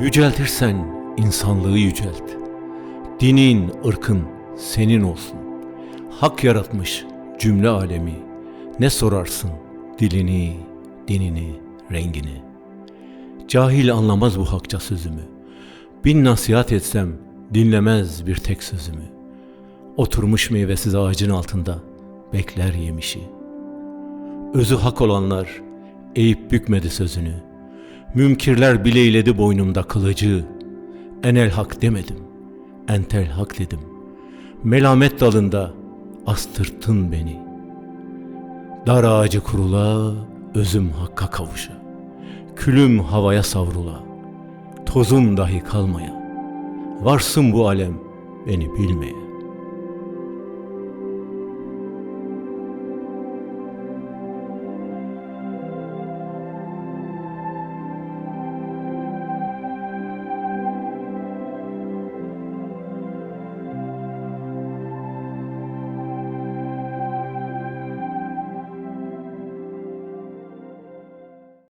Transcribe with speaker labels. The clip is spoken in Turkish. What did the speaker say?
Speaker 1: Yüceltirsen insanlığı yücelt. Dinin, ırkın senin olsun. Hak yaratmış cümle alemi. Ne sorarsın dilini, dinini, rengini. Cahil anlamaz bu hakça sözümü. Bin nasihat etsem dinlemez bir tek sözümü. Oturmuş meyvesiz ağacın altında bekler yemişi. Özü hak olanlar eğip bükmedi sözünü. Mümkirler bileyledi boynumda kılıcı. Enel hak demedim, entel hak dedim. Melamet dalında astırttın beni. Dar ağacı kurula, özüm hakka kavuşa. Külüm havaya savrula, tozum dahi kalmaya. Varsın bu alem beni bilmeye.